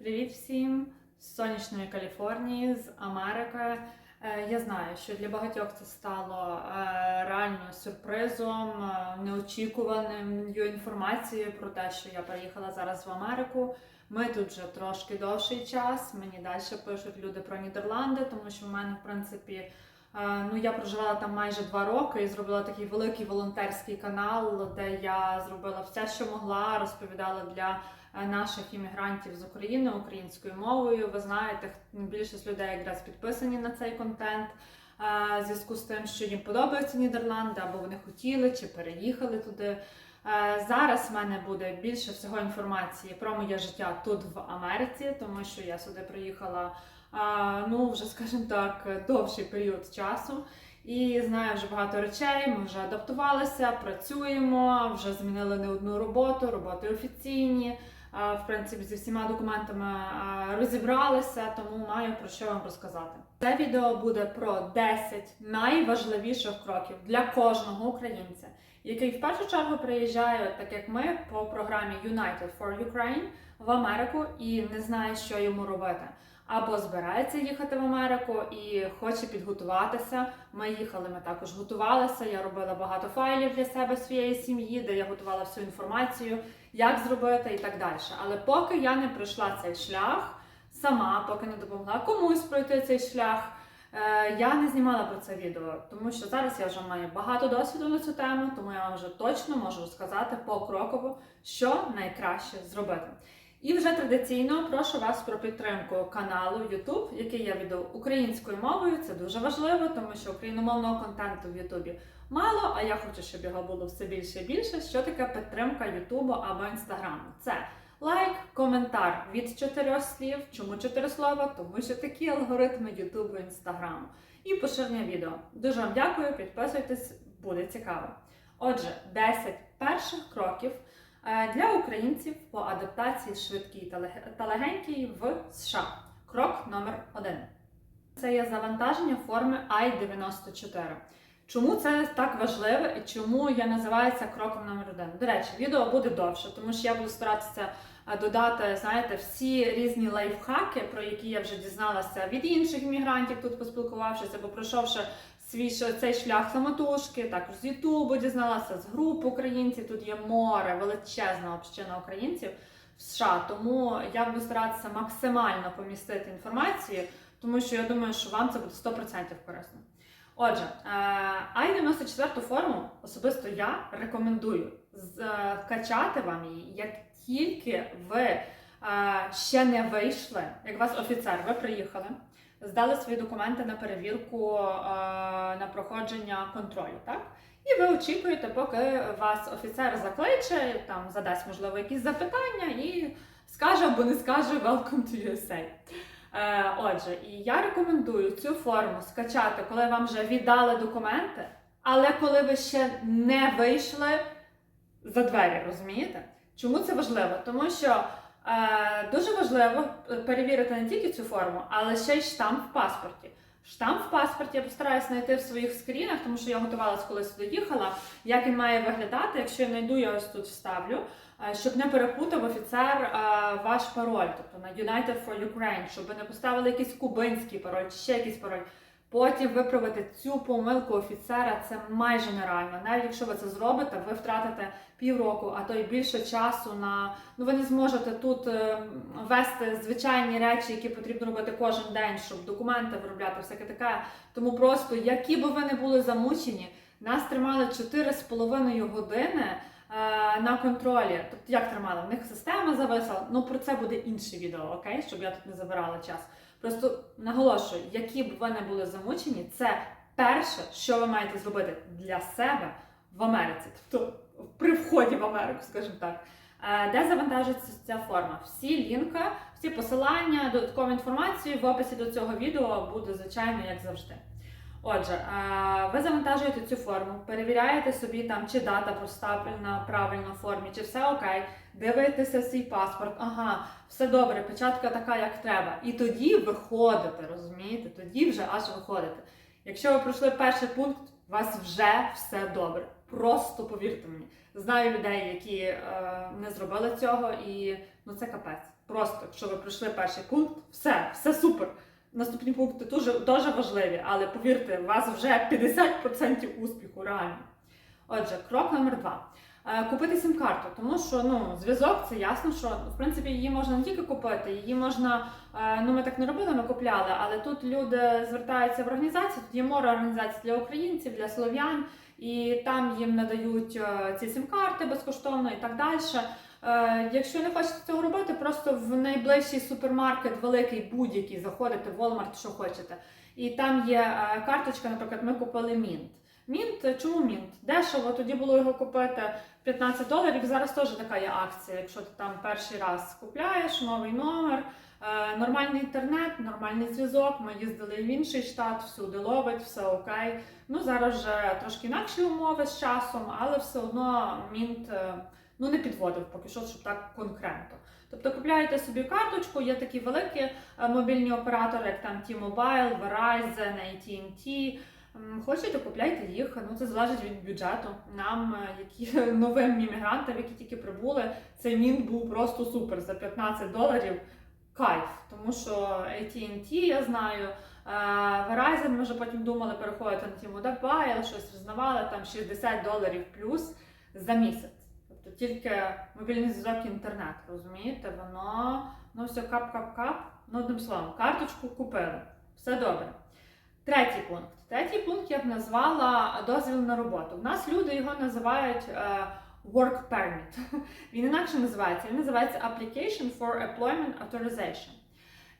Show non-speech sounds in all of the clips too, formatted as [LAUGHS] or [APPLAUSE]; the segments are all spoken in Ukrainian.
Привіт всім з сонячної Каліфорнії, з Америки. Е, Я знаю, що для багатьох це стало е, реально сюрпризом, е, неочікуваною інформацією про те, що я приїхала зараз в Америку. Ми тут вже трошки довший час. Мені далі пишуть люди про Нідерланди, тому що в мене, в принципі, ну я проживала там майже два роки і зробила такий великий волонтерський канал, де я зробила все, що могла, розповідала для наших іммігрантів з України українською мовою. Ви знаєте, більшість людей якраз підписані на цей контент. е, зв'язку з тим, що їм подобаються Нідерланди, або вони хотіли чи переїхали туди. Е, Зараз в мене буде більше всього інформації про моє життя тут в Америці, тому що я сюди приїхала ну вже, скажімо так, довший період часу. І знаю вже багато речей. Ми вже адаптувалися, працюємо, вже змінили не одну роботу, роботи офіційні. В принципі, зі всіма документами розібралися, тому маю про що вам розказати. Це відео буде про 10 найважливіших кроків для кожного українця, який в першу чергу приїжджає, так як ми, по програмі United for Ukraine в Америку і не знає, що йому робити. Або збирається їхати в Америку і хоче підготуватися. Ми їхали, ми також готувалися. Я робила багато файлів для себе своєї сім'ї, де я готувала всю інформацію, як зробити і так далі. Але поки я не пройшла цей шлях сама, поки не допомогла комусь пройти цей шлях, е, я не знімала про це відео, тому що зараз я вже маю багато досвіду на цю тему, тому я вам вже точно можу сказати покроково, що найкраще зробити. І вже традиційно прошу вас про підтримку каналу YouTube, який я веду українською мовою. Це дуже важливо, тому що україномовного контенту в Ютубі мало, а я хочу, щоб його було все більше і більше. Що таке підтримка Ютубу або Інстаграму? Це лайк, коментар від чотирьох слів. Чому чотири слова? Тому що такі алгоритми Ютубу і Інстаграму. І поширення відео. Дуже вам дякую, підписуйтесь, буде цікаво. Отже, 10 перших кроків для українців по адаптації швидкій та лег- легенькій в США. Крок номер 1. Це є завантаження форми I-94. Чому це так важливо і чому я називаю це кроком номер один? До речі, відео буде довше, тому що я буду старатися е, додати, знаєте, всі різні лайфхаки, про які я вже дізналася від інших іммігрантів, тут поспілкувавшись або пройшовши свій цей шлях самотужки, також з Ютубу дізналася, з груп українців. Тут є море, величезна община українців в США. Тому я буду старатися максимально помістити інформацію, тому що я думаю, що вам це буде 100% корисно. Отже, I-94 форму особисто я рекомендую з- е, вам її, як тільки ви е, ще не вийшли, як вас офіцер, ви приїхали, здали свої документи на перевірку е, на проходження контролю, так? І ви очікуєте, поки вас офіцер закличе, там задасть, можливо, якісь запитання і скаже або не скаже Welcome to USA. Е, Отже, і я рекомендую цю форму скачати, коли вам вже віддали документи, але коли ви ще не вийшли за двері, розумієте? Чому це важливо? Тому що дуже важливо перевірити не тільки цю форму, але ще й штамп в паспорті. Штамп в паспорті я постараюся знайти в своїх скрінах, тому що я готувалась, коли сюди їхала. Як він має виглядати, якщо я знайду, я ось тут вставлю, е, щоб не перепутав офіцер е, ваш пароль, тобто на United for Ukraine, щоб не поставили якийсь кубинський пароль, чи ще якийсь пароль. Потім виправити цю помилку офіцера це майже нереально. Навіть якщо ви це зробите, ви втратите півроку, а то й більше часу на ну ви не зможете тут е, вести звичайні речі, які потрібно робити кожен день, щоб документи виробляти, всяке таке. Тому просто, які би ви не були замучені, нас тримали 4,5 години е, на контролі. Тобто як тримали? В них система зависла. Ну про це буде інше відео, окей? Щоб я тут не забирала час. Просто наголошую, які б ви не були замучені, це перше, що ви маєте зробити для себе в Америці, тобто при вході в Америку, скажімо так. Е, Де завантажиться ця форма? Всі лінки, всі посилання, додаткову інформацію в описі до цього відео буде, звичайно, як завжди. Отже, ви завантажуєте цю форму, перевіряєте собі там, чи дата проставлена правильно в формі, чи все окей, дивитеся свій паспорт, ага, все добре, печатка така, як треба. І тоді виходите, розумієте? Тоді вже аж виходите. Якщо ви пройшли перший пункт, у вас вже все добре. Просто повірте мені. Знаю людей, які е, не зробили цього, і ну це капець. просто, якщо ви пройшли перший пункт, все, все супер. Наступні пункти дуже, важливі, але повірте, у вас вже 50% успіху реально. Отже, крок номер два. Е, Купити сім-карту, тому що ну, зв'язок це ясно, що в принципі її можна не тільки купити, її можна, е, ну ми так не робили, ми купляли, але тут люди звертаються в організацію, тут є море організацій для українців, для слов'ян, і там їм надають е, ці сім-карти безкоштовно і так далі. Е, Якщо не хочете цього робити, просто в найближчий супермаркет, великий будь-який, заходите в Walmart, що хочете. І там є е, карточка, наприклад, ми купили Мінт. Мінт, е, чому Мінт? Дешево, тоді було його купити 15 доларів. Зараз теж така є акція. Якщо ти там перший раз купляєш новий номер, нормальний інтернет, нормальний зв'язок. Ми їздили в інший штат, всюди ловить, все окей. Ну зараз вже трошки інакші умови з часом, але все одно Мінт ну не підводив поки що, щоб так конкретно. Тобто купляєте собі карточку, є такі великі е, мобільні оператори, як там T-Mobile, Verizon, AT&T. Хочете, купляйте їх. Ну це залежить від бюджету. Нам, е, які [LAUGHS] новим іммігрантам, які тільки прибули, цей мінт був просто супер за 15 доларів. Кайф, тому що AT&T, я знаю, е, Verizon, ми вже потім думали переходити на T-Mobile, щось визнавали, там 60 доларів плюс за місяць. Тобто тільки мобільний зв'язок і інтернет, розумієте? Воно ну все кап-кап-кап. Ну, одним словом, карточку купили. Все добре. Третій пункт. Третій пункт я б назвала дозвіл на роботу. У нас люди його називають е, work permit. [LAUGHS] Він інакше називається. Він називається Application for Employment Authorization.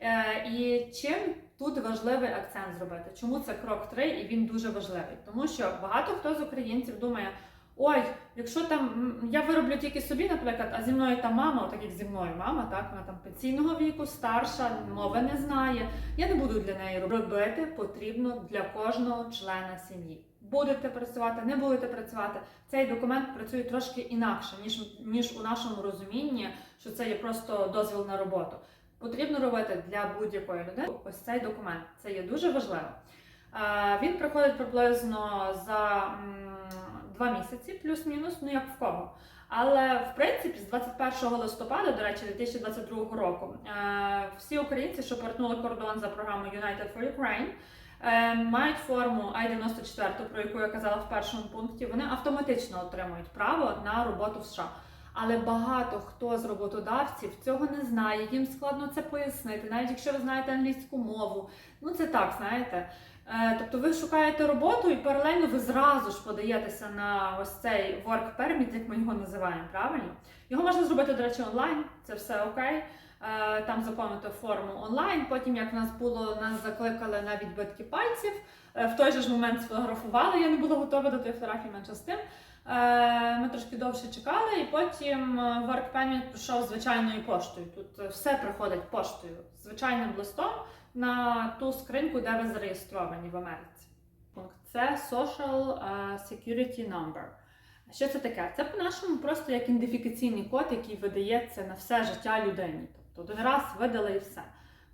Е, і чим тут важливий акцент зробити? Чому це крок 3 і він дуже важливий? Тому що багато хто з українців думає. Ой, якщо там я вироблю тільки собі, наприклад, а зі мною там мама, так як зі мною мама, так вона там пенсійного віку, старша, мови не знає. Я не буду для неї робити потрібно для кожного члена сім'ї. Будете працювати, не будете працювати. Цей документ працює трошки інакше, ніж, ніж у нашому розумінні, що це є просто дозвіл на роботу. Потрібно робити для будь-якої людини ось цей документ. Це є дуже важливо. Е, Він приходить приблизно за два місяці, плюс-мінус, ну як в кого. Але в принципі, з 21 листопада, до речі, 2022 року, е, всі українці, що перетнули кордон за програмою United for Ukraine, е, мають форму I-94, про яку я казала в першому пункті, вони автоматично отримують право на роботу в США. Але багато хто з роботодавців цього не знає, їм складно це пояснити, навіть якщо ви знаєте англійську мову. Ну це так, знаєте. Е, Тобто ви шукаєте роботу і паралельно ви зразу ж подаєтеся на ось цей work permit, як ми його називаємо, правильно? Його можна зробити, до речі, онлайн, це все окей. Е, Там заповнити форму онлайн. Потім, як в нас було, нас закликали на відбитки пальців. Е, В той же ж момент сфотографували. Я не була готова до тієї фотографії менше з тим. Е, Ми трошки довше чекали, і потім е, work permit прийшов звичайною поштою. Тут е, все приходить поштою, звичайним листом на ту скриньку, де ви зареєстровані в Америці. Пункт це Social Security Number. Що це таке? Це по-нашому просто як ідентифікаційний код, який видається на все життя людині. Тобто один раз видали і все.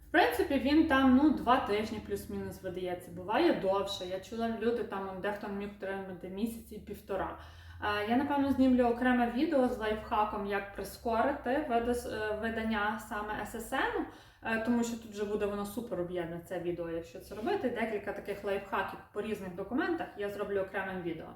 В принципі, він там ну, два тижні плюс-мінус видається. Буває довше. Я чула люди там дехто міг отримати місяць і півтора. Е, Я напевно знімлю окреме відео з лайфхаком, як прискорити е, видання саме SSN, е, тому що тут вже буде воно супер об'єднане це відео, якщо це робити. Декілька таких лайфхаків по різних документах я зроблю окремим відео.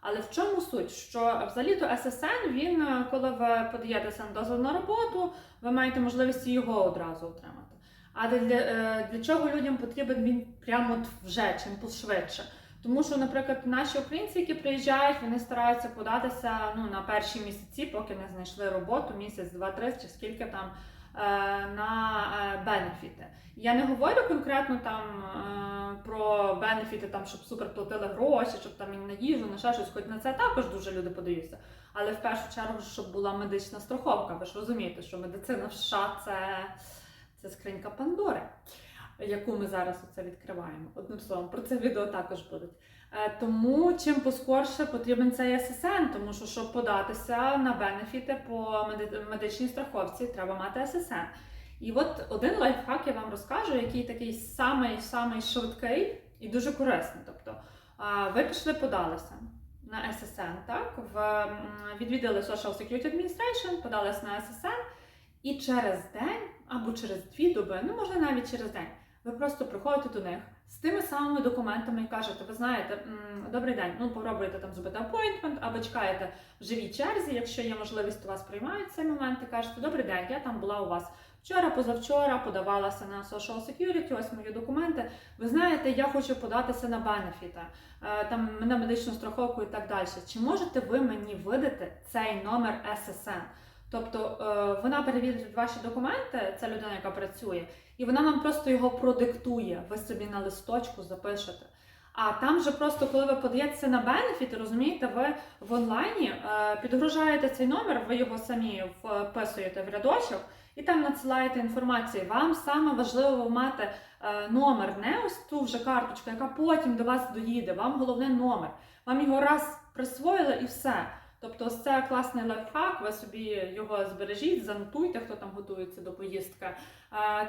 Але в чому суть? Що взагалі-то SSN, він, е, коли ви подаєтеся на дозвіл на роботу, ви маєте можливість його одразу отримати. А для, для чого людям потрібен він прямо вже, чим пошвидше? Тому що, наприклад, наші українці, які приїжджають, вони стараються податися ну, на перші місяці, поки не знайшли роботу, місяць, два, три чи скільки там е, на е, бенефіти. Я не говорю конкретно там е, про бенефіти, там, щоб супер платили гроші, щоб там і на їжу, на ще щось, хоч на це також дуже люди подаються. Але в першу чергу, щоб була медична страховка. Ви ж розумієте, що медицина в США це, це скринька Пандори яку ми зараз оце відкриваємо. Одним словом, про це відео також будуть. Е, Тому чим поскорше потрібен цей ССН, тому що щоб податися на бенефіти по медичній страховці, треба мати ССН. І от один лайфхак я вам розкажу, який такий самий самий швидкий і дуже корисний. Тобто, ви пішли подалися на ССН, так? В, відвідали Social Security Administration, подалися на ССН. І через день або через дві доби, ну може навіть через день, ви просто приходите до них з тими самими документами і кажете, ви знаєте, добрий день, ну попробуйте там зробити апойнтмент або чекаєте в живій черзі, якщо є можливість, у вас приймають цей момент і кажете, добрий день, я там була у вас вчора, позавчора, подавалася на Social Security, ось мої документи. Ви знаєте, я хочу податися на бенефіти, там на медичну страховку і так далі. Чи можете ви мені видати цей номер SSN? Тобто е, вона перевірить ваші документи, ця людина, яка працює, і вона вам просто його продиктує. Ви собі на листочку запишете. А там же просто, коли ви подаєтеся на бенефіти, розумієте, ви в онлайні е, підгружаєте цей номер, ви його самі вписуєте в рядочок і там надсилаєте інформацію. Вам саме важливо мати е, номер, не ось ту вже карточку, яка потім до вас доїде. Вам головне номер. Вам його раз присвоїли і все. Тобто, це класний лайфхак, ви собі його збережіть, занотуйте, хто там готується до поїздки.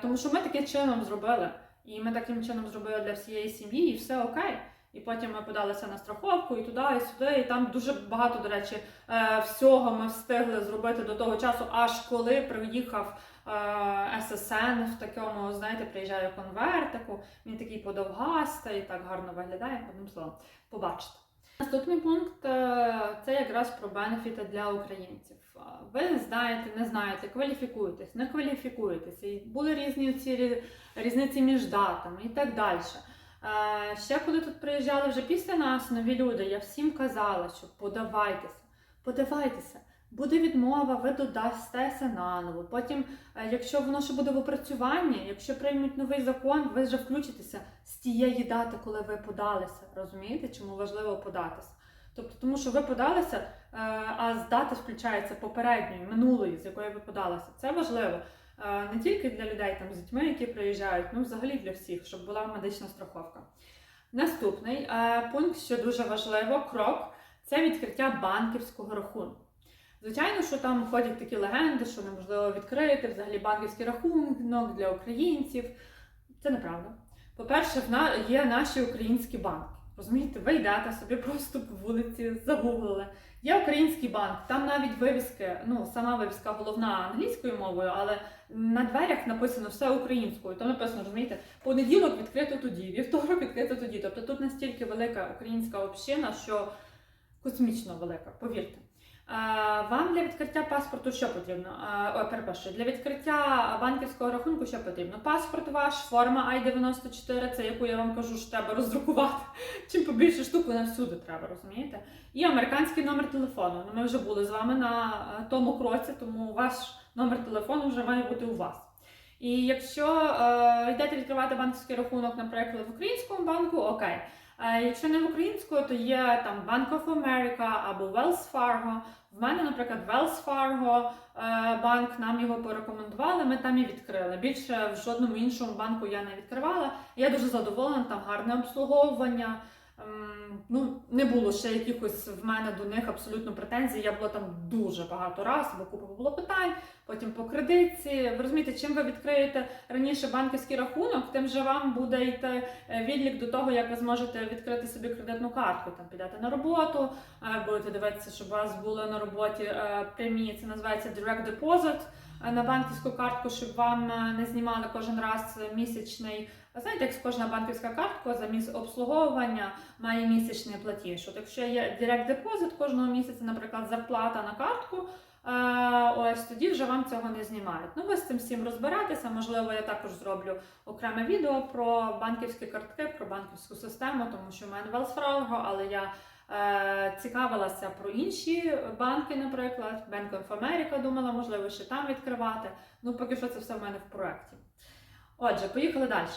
Тому що ми таким чином зробили. І ми таким чином зробили для всієї сім'ї, і все окей. І потім ми подалися на страховку і туди, і сюди. І там дуже багато, до речі, е, всього ми встигли зробити до того часу, аж коли приїхав е, ССН в такому, знаєте, приїжджає конвертику. Він такий подовгастий, так гарно виглядає. Одним словом, побачите. Наступний пункт е, це якраз про бенефіти для українців. Ви знаєте, не знаєте, кваліфікуєтесь, не кваліфікуєтесь. І були різні ці різниці між датами і так далі. Е, Ще коли тут приїжджали вже після нас нові люди, я всім казала, що подавайтеся, подавайтеся. Буде відмова, ви додастеся наново. Потім, е, якщо воно ще буде в опрацюванні, якщо приймуть новий закон, ви вже включитеся з тієї дати, коли ви подалися. Розумієте, чому важливо податися? Тобто, тому що ви подалися, е, а з дати включається попередньої, минулої, з якої ви подалися. Це важливо е, не тільки для людей там з дітьми, які приїжджають, ну взагалі для всіх, щоб була медична страховка. Наступний пункт, що дуже важливо, крок це відкриття банківського рахунку. Звичайно, що там ходять такі легенди, що неможливо відкрити взагалі банківський рахунок для українців. Це неправда. По-перше, є наші українські банки. Розумієте, ви йдете собі просто по вулиці, загуглили. Є український банк, там навіть вивіски, ну сама вивіска головна англійською мовою, але на дверях написано все українською. Там написано, розумієте, понеділок відкрито тоді, вівторок відкрито тоді. Тобто тут настільки велика українська община, що космічно велика, повірте. Вам для відкриття паспорту що потрібно? Ой, перепрошую, для відкриття банківського рахунку що потрібно? Паспорт ваш, форма I-94, це яку я вам кажу, що треба роздрукувати. Чим побільше штук, вона всюди треба, розумієте? І американський номер телефону. Ну, Ми вже були з вами на е, тому кроці, тому ваш номер телефону вже має бути у вас. І якщо е, йдете відкривати банківський рахунок, наприклад, в українському банку, окей. Е, Якщо не в українською, то є там Bank of America або Wells Fargo. В мене, наприклад, Wells Fargo е, банк нам його порекомендували. Ми там і відкрили. Більше в жодному іншому банку я не відкривала. Я дуже задоволена, там гарне обслуговування. Ем, Ну, не було ще якихось в мене до них абсолютно претензій. Я була там дуже багато разів, бо купа було питань. Потім по кредитці. Ви розумієте, чим ви відкриєте раніше банківський рахунок, тим же вам буде йти е, відлік до того, як ви зможете відкрити собі кредитну картку. Там підете на роботу, е, будете дивитися, щоб у вас були на роботі е, прямі. Це називається direct deposit на банківську картку, щоб вам е, не знімали кожен раз місячний. Знаєте, як кожна банківська картка за місць обслуговування має місячний платіж. От якщо є direct deposit кожного місяця, наприклад, зарплата на картку. Е, Ось тоді вже вам цього не знімають. Ну, ви з цим всім розбиратися. Можливо, я також зроблю окреме відео про банківські картки, про банківську систему, тому що в мене Wells Fargo, але я е, цікавилася про інші банки, наприклад, Bank of America, думала, можливо, ще там відкривати. Ну, поки що це все в мене в проєкті. Отже, поїхали далі.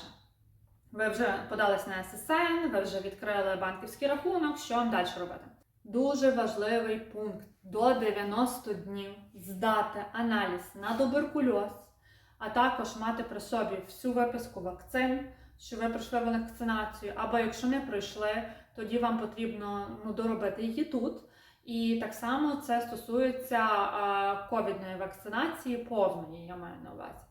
Ви вже подались на SSN, ви вже відкрили банківський рахунок. Що вам далі робити? Дуже важливий пункт до 90 днів здати аналіз на туберкульоз, а також мати при собі всю виписку вакцин, що ви пройшли вакцинацію, або якщо не пройшли, тоді вам потрібно ну, доробити її тут. І так само це стосується ковідної вакцинації повної, я маю на увазі.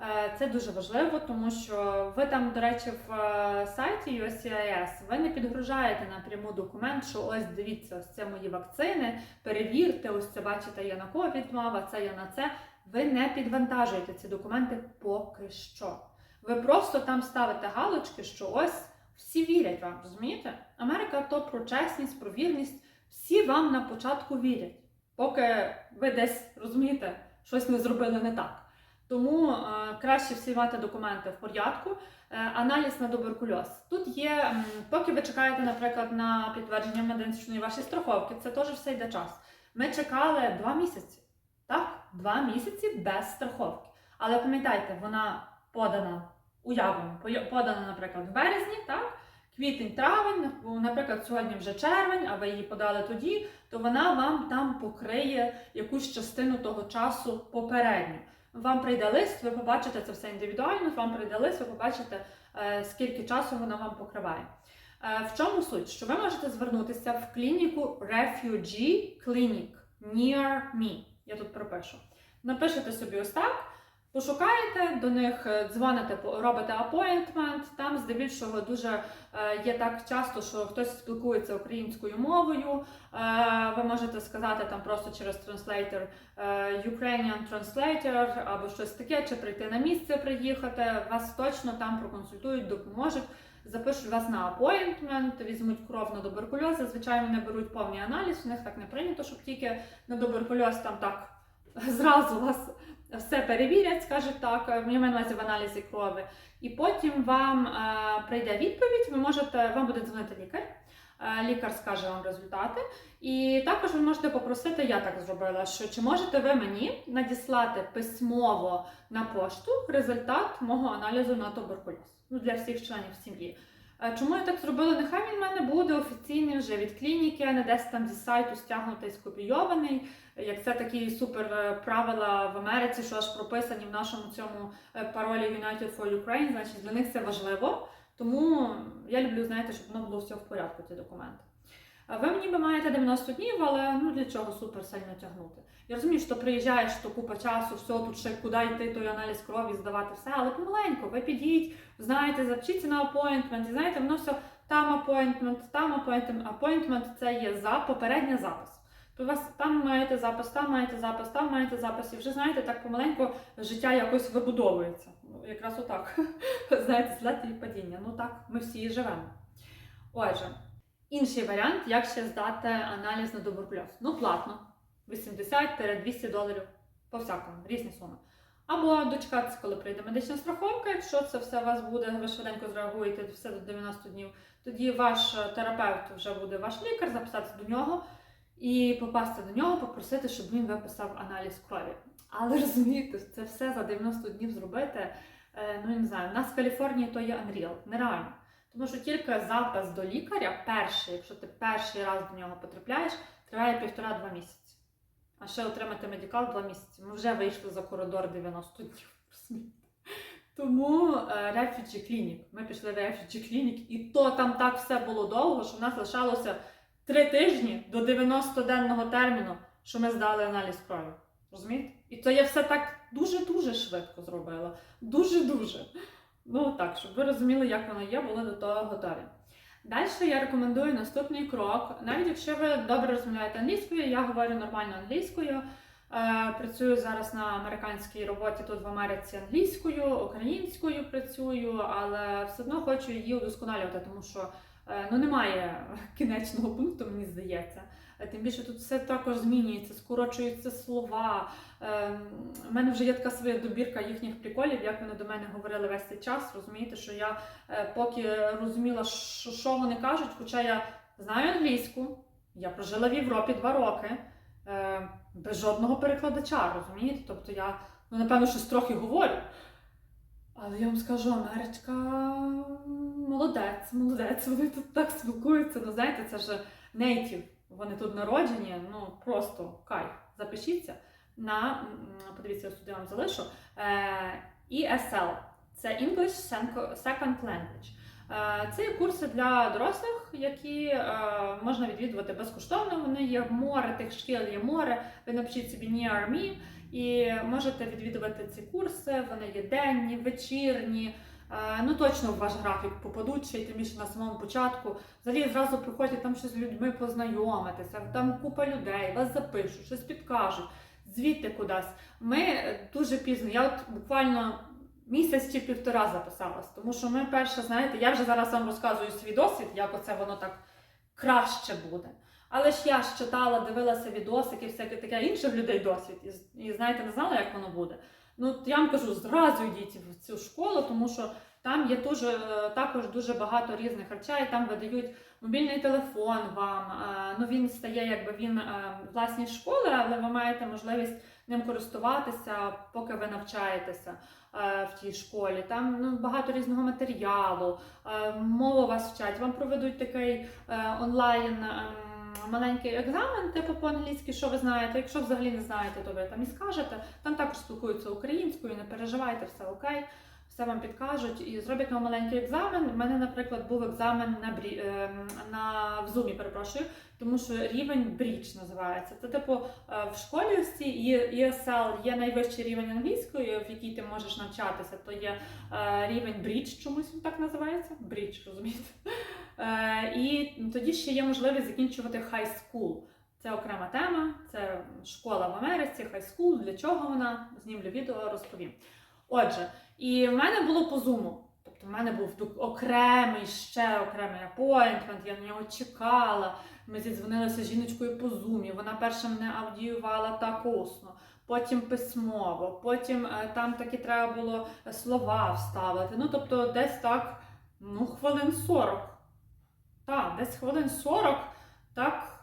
Е, Це дуже важливо, тому що ви там, до речі, в е, сайті USCIS ви не підгружаєте напряму документ, що ось дивіться, ось це мої вакцини, перевірте, ось це бачите, я на ковід мав, це я на це. ви не підвантажуєте ці документи поки що. Ви просто там ставите галочки, що ось всі вірять вам, розумієте? Америка то про чесність, про вірність. Всі вам на початку вірять, поки ви десь розумієте, щось не зробили не так. Тому е, краще всі мати документи в порядку. Е, аналіз на туберкульоз. Тут є, м, поки ви чекаєте, наприклад, на підтвердження медичної вашої страховки, це теж все йде час. Ми чекали два місяці. Так, два місяці без страховки. Але пам'ятайте, вона подана уявимо, подана, наприклад, в березні, так? Квітень, травень, наприклад, сьогодні вже червень, а ви її подали тоді, то вона вам там покриє якусь частину того часу попередньо. Вам прийде лист, ви побачите це все індивідуально. Вам прийде лист, ви побачите, е, скільки часу вона вам покриває. Е, В чому суть? Що ви можете звернутися в клініку Refugee Clinic Near Me. Я тут пропишу. Напишете собі ось так. Пошукаєте до них, е, дзвоните, робите апоінтмент. Там здебільшого дуже е, є так часто, що хтось спілкується українською мовою. Е, Ви можете сказати там просто через транслейтер Ukrainian Translator або щось таке, чи прийти на місце, приїхати. Вас точно там проконсультують, допоможуть. Запишуть вас на апоінтмент, візьмуть кров на туберкульоз. Зазвичай вони беруть повний аналіз. У них так не прийнято, щоб тільки на туберкульоз там так зразу вас все перевірять, скажуть так, я маю на увазі в аналізі крові. І потім вам е, прийде відповідь. Ви можете, вам буде дзвонити лікар. е, Лікар скаже вам результати, і також ви можете попросити, я так зробила, що чи можете ви мені надіслати письмово на пошту результат мого аналізу на туберкульоз ну, для всіх членів сім'ї. Е, Чому я так зробила? Нехай він в мене буде офіційний вже від клініки, а не десь там зі сайту стягнутий, скопійований. Як це такі супер е, правила в Америці, що аж прописані в нашому цьому е, паролі United for Ukraine, значить для них це важливо. Тому я люблю, знаєте, щоб воно було все в порядку, ці документи. Ви ніби маєте 90 днів, але ну для чого супер сильно тягнути? Я розумію, що приїжджаєш, то купа часу, все, тут ще куди йти, той аналіз крові, здавати все, але помаленьку, ви підіть, знаєте, запишіться на апоінтмент, і знаєте, воно все там апоінтмент, там апоінтмент. Апоінтмент це є за попередній запис. То у вас там маєте запис, там маєте запис, там маєте запис, і вже знаєте, так помаленьку життя якось вибудовується. Ну, якраз отак. [LAUGHS] Знаєте, злети і падіння. Ну так, ми всі і живемо. Отже, інший варіант, як ще здати аналіз на туберкульоз. Ну, платно. 80-200 доларів по всякому, різні суми. Або дочекатися, коли прийде медична страховка, якщо це все у вас буде, ви швиденько зреагуєте все до 90 днів, тоді ваш е, терапевт вже буде ваш лікар, записатися до нього і попасти до нього, попросити, щоб він виписав аналіз крові. Але [LAUGHS] розумієте, це все за 90 днів зробити. е, Ну, я не знаю, у нас в Каліфорнії то є Unreal, нереально. Тому що тільки запис до лікаря, перший, якщо ти перший раз до нього потрапляєш, триває півтора-два місяці. А ще отримати медикал два місяці. Ми вже вийшли за коридор 90 днів. [LAUGHS] Тому е, Refugee Clinic. Ми пішли в Refugee Clinic, і то там так все було довго, що в нас лишалося три тижні до 90-денного терміну, що ми здали аналіз крові. Розумієте? І то я все так дуже-дуже швидко зробила. Дуже-дуже. Ну так, щоб ви розуміли, як воно є, були до того готові. Далі я рекомендую наступний крок. Навіть якщо ви добре розмовляєте англійською, я говорю нормально англійською. Е, працюю зараз на американській роботі тут в Америці англійською, українською працюю, але все одно хочу її удосконалювати, тому що е, ну, немає [LAUGHS] кінечного пункту, мені здається. Тим більше тут все також змінюється, скорочуються слова. У мене вже є така своя добірка їхніх приколів, як вони до мене говорили весь цей час. Розумієте, що я е, поки розуміла, що вони кажуть, хоча я знаю англійську, я прожила в Європі два роки е, без жодного перекладача, розумієте? Тобто я, ну, напевно, щось трохи говорю. Але я вам скажу, Америчка молодець, молодець. Вони тут так спілкуються. Ну, знаєте, це ж нейтів. Вони тут народжені, ну просто кайф. Запишіться на подивіться, я сюди залишу. Е, ESL це English Second Language. Е, Це курси для дорослих, які е, можна відвідувати безкоштовно. Вони є море тих шкіл, є море. Ви напишіть собі Near Me і можете відвідувати ці курси. Вони є денні, вечірні. Ну точно в ваш графік попадуть, ще й тим більше на самому початку. Взагалі зразу приходять там щось з людьми познайомитися, там купа людей, вас запишуть, щось підкажуть. Звідти кудись. Ми е, дуже пізно, я от буквально місяць чи півтора записалась, тому що ми перше, знаєте, я вже зараз вам розказую свій досвід, як оце воно так краще буде. Але ж я ж читала, дивилася відосики, всяке таке інших людей досвід, і, і знаєте, не знала, як воно буде. Ну, я вам кажу, зразу йдіть в цю школу, тому що там є дуже, е, також дуже багато різних речей. Там видають мобільний телефон вам. е, Ну він стає, якби він е, власність школи, але ви маєте можливість ним користуватися, поки ви навчаєтеся е, в тій школі. Там ну, багато різного матеріалу, мову вас вчать. Вам проведуть такий онлайн. ем, Маленький екзамен, типу по-англійськи, що ви знаєте. Якщо взагалі не знаєте, то ви там і скажете. Там також спілкуються українською, не переживайте, все окей, все вам підкажуть і зроблять вам маленький екзамен. У мене, наприклад, був екзамен на брі... ем, на в зумі, перепрошую, тому що рівень брідж називається. Це типу е, в школі є- ESL є найвищий рівень англійської, в якій ти можеш навчатися. То є е, рівень брідж, чомусь він так називається. Брідж, розумієте? Е, І тоді ще є можливість закінчувати high school. Це окрема тема, це школа в Америці, high school, для чого вона, знімлю відео, розповім. Отже, і в мене було по зуму. Тобто в мене був окремий, ще окремий апойнтмент, я на нього чекала. Ми зідзвонилися з жіночкою по зумі. Вона перша мене аудіювала так усно, потім письмово, потім е, там таки треба було слова вставити. Ну, тобто, десь так, ну, хвилин 40. Так, десь хвилин 40, так.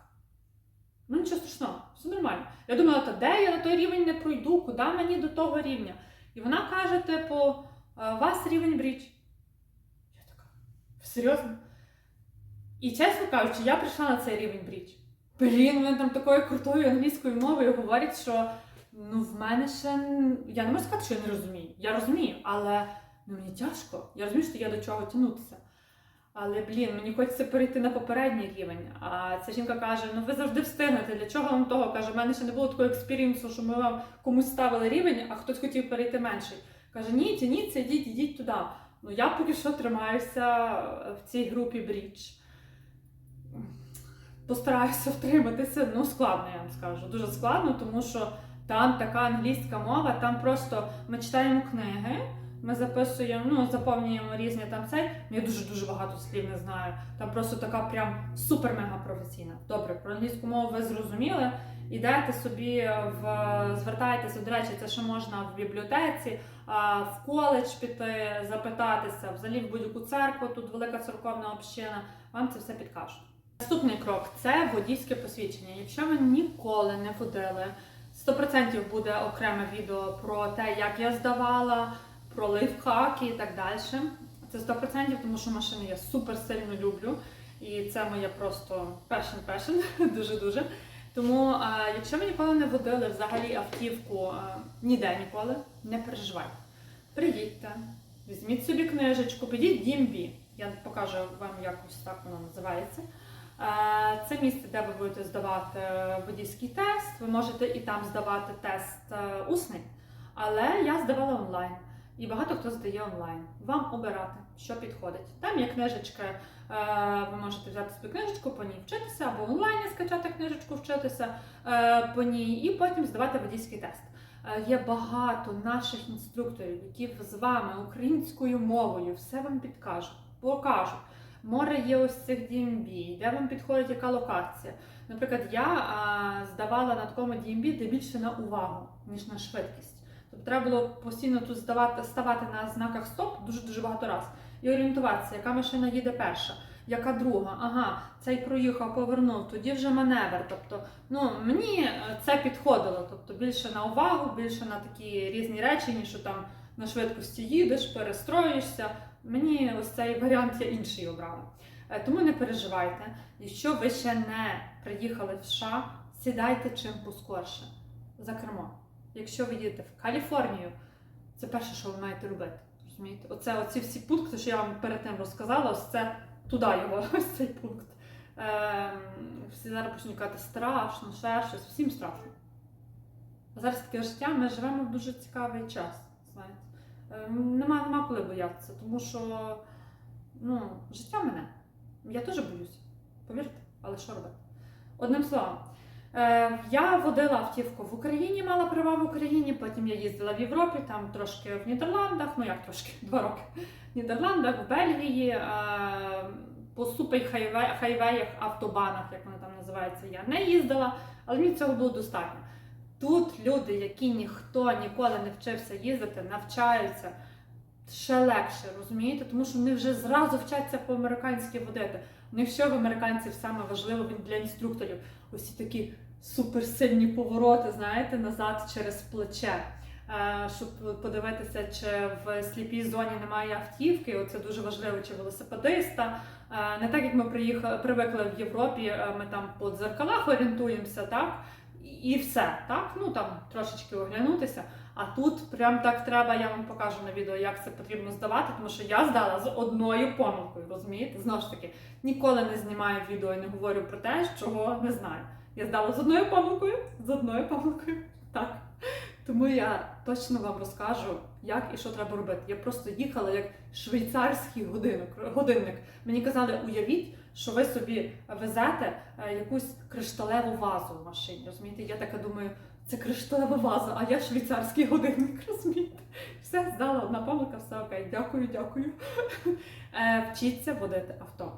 Ну, нічого страшного, все нормально. Я думала, та де я на той рівень не пройду, куди мені до того рівня? І вона каже, типу, «Е, вас рівень бріч. Я така, серйозно? І чесно кажучи, я прийшла на цей рівень бріч. Блін, вони там такою крутою англійською мовою говорять, що ну в мене ще я не можу сказати, що я не розумію. Я розумію, але ну, мені тяжко. Я розумію, що я до чого тягнутися. Але блін, мені хочеться перейти на попередній рівень. А ця жінка каже: ну ви завжди встигнете. Для чого вам того? Каже, в мене ще не було такого експірієнсу, що ми вам комусь ставили рівень, а хтось хотів перейти менший. Каже, ні, тяніться, йдіть, йдіть туди. Ну я поки що тримаюся в цій групі брідж. Постараюся втриматися. Ну, складно, я вам скажу. Дуже складно, тому що там така англійська мова, там просто ми читаємо книги. Ми записуємо, ну, заповнюємо різні там цей. Я дуже-дуже багато слів не знаю. Там просто така прям супер-мега професійна. Добре, про англійську мову ви зрозуміли. Ідете собі в звертаєтеся, до речі, це ще можна в бібліотеці, в коледж піти, запитатися, взагалі в будь-яку церкву, тут велика церковна община, вам це все підкажуть. Наступний крок це водійське посвідчення. Якщо ви ніколи не водили, 100% буде окреме відео про те, як я здавала, про лайфхаки і так далі. Це 100%, тому що машини я супер сильно люблю. І це моє просто passion, [LAUGHS] дуже-дуже. Тому, е, якщо ви ніколи не водили взагалі автівку е, ніде ніколи, не переживайте. Приїдьте, візьміть собі книжечку, підіть в DMV. Я покажу вам якось так воно називається. Е, Це місце, де ви будете здавати водійський тест. Ви можете і там здавати тест е, усний, але я здавала онлайн. І багато хто здає онлайн. Вам обирати, що підходить. Там є книжечка, е, ви можете взяти собі книжечку, по ній вчитися, або в онлайні скачати книжечку, вчитися е, по ній, і потім здавати водійський тест. Е, Є багато наших інструкторів, які з вами українською мовою все вам підкажуть, покажуть. Море є ось цих DMB, де вам підходить яка локація. Наприклад, я здавала на такому DMB, де більше на увагу, ніж на швидкість. Тобто треба було постійно тут здавати, ставати на знаках стоп дуже-дуже багато разів. І орієнтуватися, яка машина їде перша, яка друга. Ага, цей проїхав, повернув, тоді вже маневр. Тобто, ну мені е, це підходило. Тобто більше на увагу, більше на такі різні речі, ніж що там на швидкості їдеш, перестроїшся. Мені ось цей варіант я інший обрала. Е, Тому не переживайте. Якщо ви ще не приїхали в США, сідайте чим поскорше за кермо. Якщо ви їдете в Каліфорнію, це перше, що ви маєте робити. Розумієте? Оце оці всі пункти, що я вам перед тим розказала, ось це туди його, [LAUGHS] ось цей пункт. Ем, всі зараз почнуть казати страшно, ще щось, всім страшно. А зараз таке життя, ми живемо в дуже цікавий час. Знаєте. Ем, Нема, нема коли боятися, тому що ну, життя мене. Я теж боюся. Повірте, але що робити? Одним словом, я водила автівку в Україні, мала права в Україні, потім я їздила в Європі, там трошки в Нідерландах, ну як трошки, [LAUGHS] два роки. В Нідерландах, в Бельгії, е, по супер-хайвеях, автобанах, як вони там називаються, я не їздила, але мені цього було достатньо. Тут люди, які ніхто ніколи не вчився їздити, навчаються ще легше, розумієте? Тому що вони вже зразу вчаться по-американськи водити. Них що в американців саме важливо для інструкторів? Ось такі суперсильні повороти, знаєте, назад через плече. Е, Щоб подивитися, чи в сліпій зоні немає автівки, оце дуже важливо, чи велосипедиста. Е, Не так як ми приїхали, привикли в Європі, е, ми там по дзеркалах орієнтуємося, так? І все, так? Ну там трошечки оглянутися. А тут прям так треба, я вам покажу на відео, як це потрібно здавати, тому що я здала з одною помилкою, розумієте? Знову ж таки, ніколи не знімаю відео і не говорю про те, чого не знаю. Я здала з одною помилкою, з одною помилкою. Так. Тому я точно вам розкажу, як і що треба робити. Я просто їхала як швейцарський годинник. годинник. Мені казали, уявіть, що ви собі везете е, якусь кришталеву вазу в машині. Розумієте? Я така думаю, це кришталева ваза, а я швейцарський годинник, розумієте? Все, здала одна помилка, все окей. Дякую, дякую. Е, Вчіться водити авто.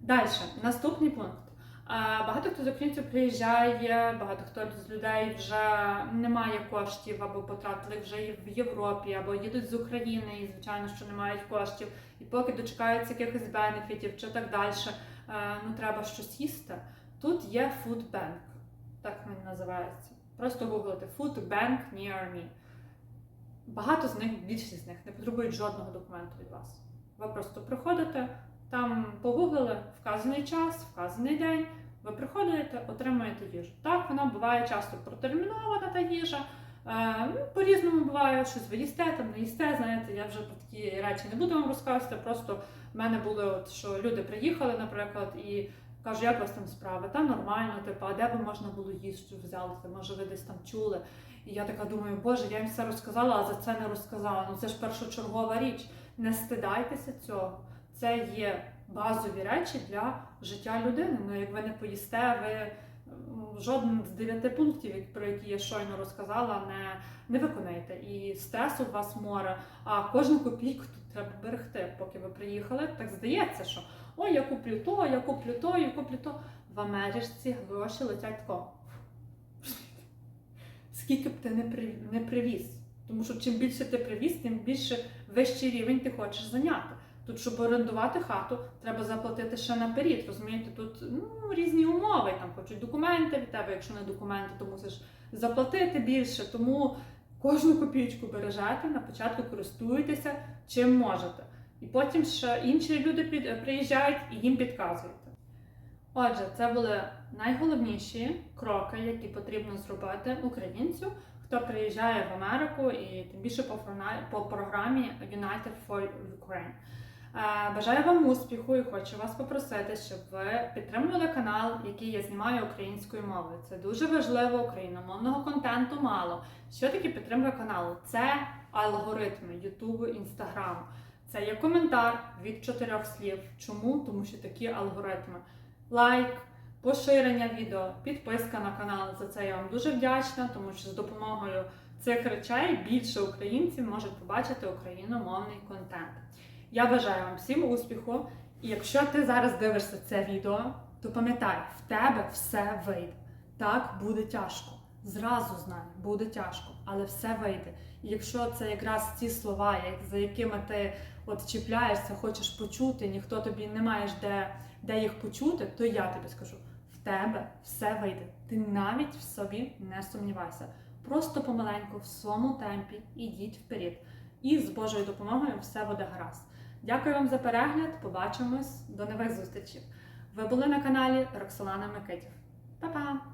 Далі, наступний пункт. Е, Багато хто з українців приїжджає, багато хто з людей вже не має коштів або потратили вже в Європі, або їдуть з України і, звичайно, що не мають коштів. І поки дочекаються якихось бенефітів чи так далі, е, ну треба щось їсти. Тут є Bank, так він називається. Просто гуглите Food Bank near me. Багато з них, більшість з них не потребують жодного документу від вас. Ви просто приходите, там погуглили вказаний час, вказаний день. Ви приходите, отримуєте їжу. Так, вона буває часто протермінована та їжа. Е, ну, по-різному буває, щось ви їсте, там не їсте. Знаєте, я вже про такі речі не буду вам розказувати. Просто в мене було, от, що люди приїхали, наприклад, і кажуть, як у вас там справи? Та нормально, типу, а де би можна було їсти взяти? Може, ви десь там чули? І я така думаю, боже, я їм все розказала, а за це не розказала. Ну це ж першочергова річ. Не стидайтеся цього. Це є базові речі для життя людини. Ну, як ви не поїсте, ви жоден з дев'яти пунктів, про які я щойно розказала, не, не виконаєте. І стресу у вас море, а кожну копійку тут треба берегти. Поки ви приїхали, так здається, що ой, я куплю то, я куплю то, я куплю то. В Америці гроші летять тако. [LAUGHS] Скільки б ти не, при, не привіз. Тому що чим більше ти привіз, тим більше вищий рівень ти хочеш зайняти. Тут, щоб орендувати хату, треба заплатити ще наперед. Розумієте, тут ну, різні умови. Там хочуть документи від тебе. Якщо не документи, то мусиш заплатити більше. Тому кожну копійку бережете, на початку користуйтеся чим можете. І потім ще інші люди під, приїжджають і їм підказуєте. Отже, це були найголовніші кроки, які потрібно зробити українцю, хто приїжджає в Америку і тим більше по програмі United for Ukraine. Е, Бажаю вам успіху і хочу вас попросити, щоб ви підтримували канал, який я знімаю українською мовою. Це дуже важливо, україномовного контенту мало. Що таке підтримка каналу? Це алгоритми Ютубу, Інстаграму. Це є коментар від чотирьох слів. Чому? Тому що такі алгоритми. Лайк, поширення відео, підписка на канал. За це я вам дуже вдячна, тому що з допомогою цих речей більше українців можуть побачити україномовний контент. Я бажаю вам всім успіху. І якщо ти зараз дивишся це відео, то пам'ятай, в тебе все вийде. Так буде тяжко. Зразу знай, буде тяжко, але все вийде. І якщо це якраз ці слова, за якими ти от чіпляєшся, хочеш почути, ніхто тобі не маєш де, де їх почути, то я тобі скажу: в тебе все вийде. Ти навіть в собі не сумнівайся. Просто помаленьку, в своєму темпі, ідіть вперед. І з Божою допомогою все буде гаразд. Дякую вам за перегляд. Побачимось до нових зустрічей. Ви були на каналі Роксолана Микитів. Па-па!